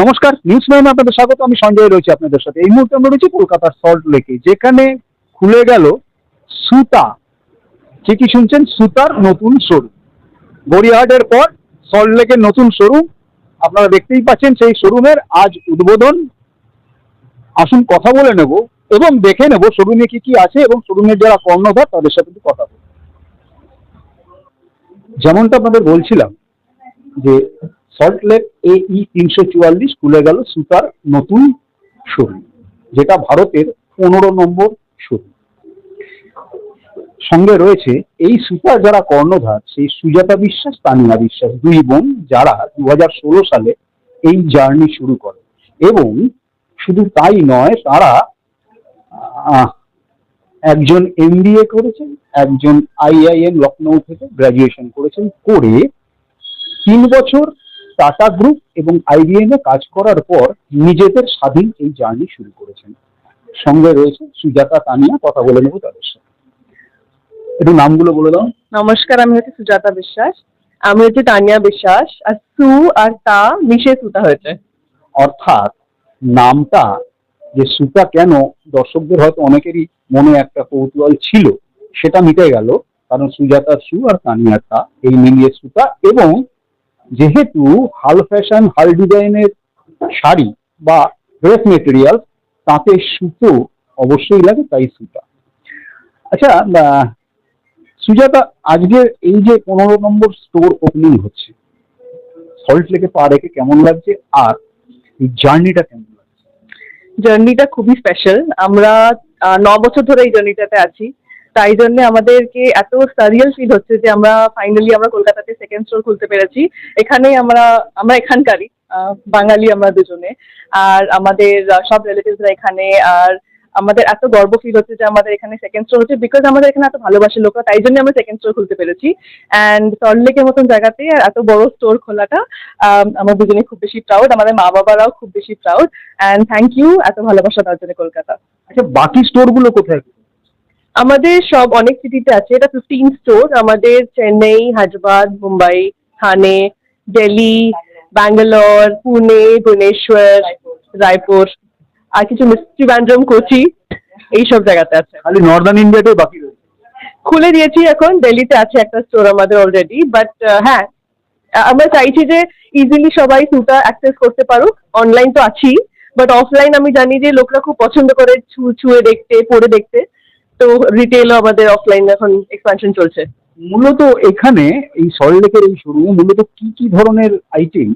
নমস্কার নিউজ নাইনে আপনাদের স্বাগত। আমি সঞ্জয় রয়েছি আপনাদের সাথে। এই মুহূর্তে আমরা রয়েছি কলকাতার সল্ট লেকে যেখানে খুলে গেল সুতা। কি কি শুনছেন? সুতার নতুন শোরুম গড়িয়াহাটের পর সল্ট লেকের নতুন শোরুম আপনারা দেখতেই পাচ্ছেন সেই শোরুমের আজ উদ্বোধন। আসুন কথা বলে নেব এবং দেখে নেব শোরুমে কি কি আছে এবং শোরুমের যারা কর্ণধার, তাদের সাথে কথা বলব। যেমনটা আপনাদের বলছিলাম যে সল্ট লেক ই তিনশো চুয়াল্লিশ খুলে গেল সুতার নতুন শরীর যেটা ভারতের পনেরো নম্বর শরীর সঙ্গে রয়েছে এই সুতার যারা কর্ণধার, সেই সুজাতা বিশ্বাস, তানিয়া বিশ্বাস, দুই বোন যারা দু সালে এই জার্নি শুরু করে। এবং শুধু তাই নয়, তারা একজন এমবিএ করেছেন, একজন আইআইএম লখনৌ থেকে গ্রাজুয়েশন করেছেন, করে তিন বছর টাটা গ্রুপ এবং আইবিএম এ কাজ করার পর নিজেদের স্বাধীন এই জার্নি শুরু করেছেন। সঙ্গে রয়েছে সুজাতা তানিয়া কথা বলে নেব তাদের সাথে। একটু নামগুলো বলে দাও। নমস্কার আমি হচ্ছে সুজাতা বিশ্বাস। আমি হচ্ছে তানিয়া বিশ্বাস আর সু আর তা মিশে সুতা হয়েছে। অর্থাৎ নামটা যে সুতা কেন দর্শকদের হয়তো অনেকেরই মনে একটা কৌতূহল ছিল সেটা মিটে গেল। কারণ সুজাতা সু আর তানিয়ার তা এই মিলিয়ে সুতা এবং যেহেতু হাল ফ্যাশন হাল ডিজাইনের শাড়ি বা ড্রেস মেটেরিয়াল তাতে সুতো অবশ্যই লাগে, তাই সুতা। আচ্ছা সুজাতা আজকে এই যে পনেরো নম্বর স্টোর ওপেনিং হচ্ছে সল্ট লেকে পা রেখে কেমন লাগছে? আর এই জার্নিটা কেমন লাগছে? জার্নিটা খুবই স্পেশাল আমরা ন বছর ধরে এই জার্নিটাতে আছি। তাই জন্য আমাদেরকে এত সারিয়াল ফিল হচ্ছে যে আমরা ফাইনালি আমরা কলকাতাতে সেকেন্ড স্টোর খুলতে পেরেছি। এখানেই আমরা আমরা এখানকারই বাঙালি আমরা দুজনে। আর আমাদের সব রিলেটিভসরা এখানে। আর আমাদের এত গর্ব ফিল হচ্ছে যে আমাদের এখানে সেকেন্ড স্টোর হচ্ছে বিকজ আমাদের এখানে এত ভালোবাসে লোকরা তাই জন্য আমরা সেকেন্ড স্টোর খুলতে পেরেছি। অ্যান্ড সল্টলেকের মতন জায়গাতে এত বড় স্টোর খোলাটা আম, আমরা দুজনে খুব বেশি প্রাউড আমাদের মা বাবারাও খুব বেশি প্রাউড অ্যান্ড থ্যাংক ইউ এত ভালোবাসা তার জন্য কলকাতা। আচ্ছা বাকি স্টোরগুলো কোথায়? আমাদের সব অনেক সিটিতে আছে। এটা ফিফটিন স্টোর আমাদের চেন্নাই হায়দ্রাবাদ মুম্বাই থানে দিল্লি ব্যাঙ্গালোর পুনে ভুবনেশ্বর রায়পুর। আর কিছু মিস- ত্রিবান্দ্রম কোচি এইসব জায়গাতে আছে। খালি নর্দার্ন ইন্ডিয়াটাই বাকি রয়েছে। খুলে দিয়েছি এখন। দিল্লিতে আছে একটা স্টোর আমাদের অলরেডি বাট হ্যাঁ আমরা চাইছি যে ইজিলি সবাই সুটা অ্যাক্সেস করতে পারুক। অনলাইন তো আছেই বাট অফলাইন আমি জানি যে লোকরা খুব পছন্দ করে ছু ছুঁয়ে দেখতে পড়ে দেখতে। তো রিটেলও আমাদের অফলাইন এখন এক্সপানশন চলছে। মূলত এখানে এই সল্ট লেকের এই শোরুমে মূলত কি কি ধরনের আইটেম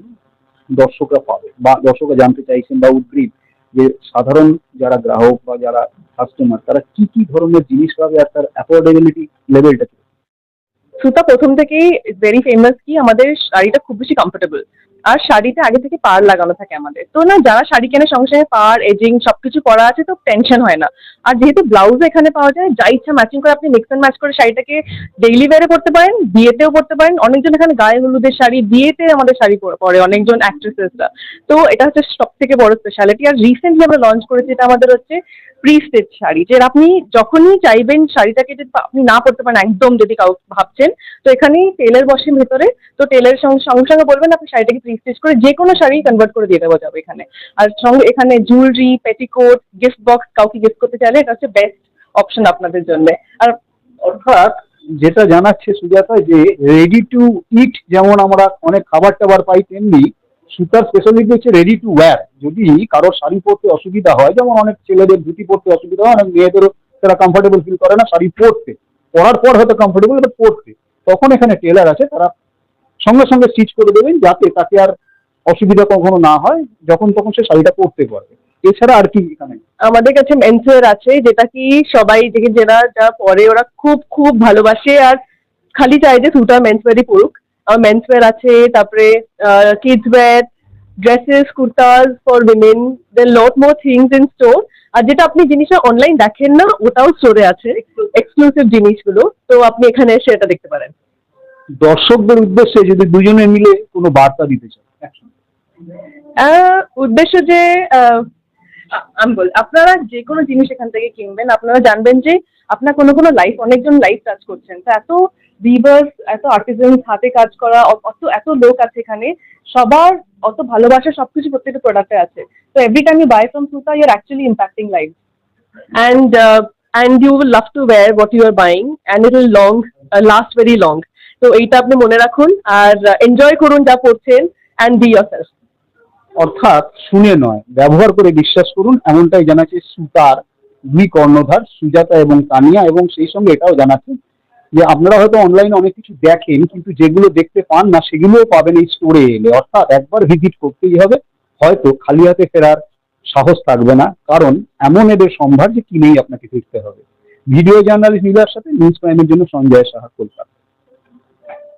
দর্শকরা পাবে? বা দর্শকরা জানতে চাইছেন বা উদ্গ্রীব যে সাধারণ যারা গ্রাহক বা যারা কাস্টমার তারা কি কি ধরনের জিনিস পাবে আর তার অ্যাফোর্ডেবিলিটি লেভেলটা সুতা প্রথম থেকেই ভেরি ফেমাস কি আমাদের শাড়িটা খুব বেশি কমফোর্টেবল আর শাড়িতে আগে থেকে পার লাগানো থাকে আমাদের। তো না, যারা শাড়ি কেনে সঙ্গে সঙ্গে পার এজিং, সবকিছু করা আছে, তো টেনশন হয় না। আর যেহেতু ব্লাউজ এখানে পাওয়া যায়, যা ইচ্ছা ম্যাচিং করে আপনি মিক্স অ্যান্ড ম্যাচ করে শাড়িটাকে ডেইলি ওয়ারে পরতে পারেন, বিয়েতেও পরতে পারেন। অনেকজন এখানে গায়ে হলুদের শাড়ি, বিয়েতে আমাদের শাড়ি পরে অনেকজন অ্যাক্ট্রেসেসরা তো এটা হচ্ছে সব থেকে বড় স্পেশালিটি আর রিসেন্টলি আমরা লঞ্চ করেছি, এটা আমাদের হচ্ছে প্রি স্টেজ শাড়ি, যে আপনি যখনই চাইবেন শাড়িটাকে যদি আপনি না পরতে পারেন, একদম যদি কাউ ভাবছেন, তো এখানেই টেলার বসেন ভেতরে। তো টেলার সঙ্গে সঙ্গে সঙ্গে বলবেন, আপনি শাড়িটাকে প্রি স্টিচ করে যে কোনো শাড়ি কনভার্ট করে দিয়ে দেওয়া যাবে এখানে। আর সঙ্গে এখানে জুয়েলারি পেটিকোট গিফট বক্স কাউকে গিফট করতে চাইলে এটা হচ্ছে বেস্ট অপশন আপনাদের জন্য। আর অর্থাৎ যেটা জানাচ্ছে সুজাতা যে রেডি টু ইট যেমন আমরা অনেক খাবার টাবার পাই তেমনি সুতার স্পেশালিটি হচ্ছে রেডি টু ওয়্যার যদি কারোর শাড়ি পরতে অসুবিধা হয়, যেমন অনেক ছেলেদের ধুতি পরতে অসুবিধা হয়, অনেক মেয়েদেরও তারা কমফোর্টেবল ফিল করে না শাড়ি পরতে। পরার পর হয়তো কমফোর্টেবল এটা পরতে। তখন এখানে টেলার আছে, তারা সঙ্গে সঙ্গে স্টিচ করে দেবেন যাতে তাকে আর অসুবিধা কখনো না হয়, যখন তখন সে শাড়িটা পরতে পারবে। এছাড়া আর কি এখানে? আমাদের কাছে মেন্সওয়্যার আছে, যেটা কি সবাই দেখে যারা যা পরে ওরা খুব খুব ভালোবাসে, আর খালি চাই যে সুটা মেন্সওয়্যারই পড়ুক আমার মেন্সওয়্যার আছে, তারপরে kids wear dresses kurtas for women then lot more things in store আর যেটা আপনি জিনিসটা অনলাইন দেখেন না, ওটাও স্টোরে আছে এক্সক্লুসিভ জিনিসগুলো। তো আপনি এখানে এসে এটা দেখতে পারেন। দর্শকদের উদ্দেশ্যে যদি দুজনে মিলে কোনো বার্তা দিতে চান উদ্দেশ্য যে আমি বল, আপনারা যে কোনো জিনিস এখান থেকে কিনবেন, আপনারা জানবেন যে আপনার কোনো কোনো লাইফ অনেকজন লাইফ টাচ করছেন। তো এত ভিভার্স এত আর্টিজেন্স হাতে কাজ করা অত, এত লোক আছে এখানে, সবার অত ভালোবাসা সবকিছু প্রত্যেকটা প্রোডাক্টে আছে। তো every time you buy from Suta you are actually impacting life and and you you will love to wear what you are buying, and it long last very long. তো এইটা আপনি মনে রাখুন আর এনজয় করুন যা পড়ছেন অ্যান্ড বি yourself. অর্থাৎ শুনে নয়, ব্যবহার করে বিশ্বাস করুন, এমনটাই জানাচ্ছে সুতার দুই কর্ণধার সুজাতা এবং তানিয়া এবং সেই সঙ্গে এটাও জানাচ্ছে যে আপনারা হয়তো অনলাইনে অনেক কিছু দেখেন, কিন্তু যেগুলো দেখতে পান না, সেগুলোও পাবেন এই স্টোরে এলে। অর্থাৎ একবার ভিজিট করতেই হবে, হয়তো খালি হাতে ফেরার সাহস থাকবে না, কারণ এমন এদের সম্ভার যে কিনেই আপনাকে ফিরতে হবে। ভিডিও জার্নালিস্ট নীলার সাথে নিউজ প্রাইমের জন্য সঞ্জয় সাহা, কলকাতা।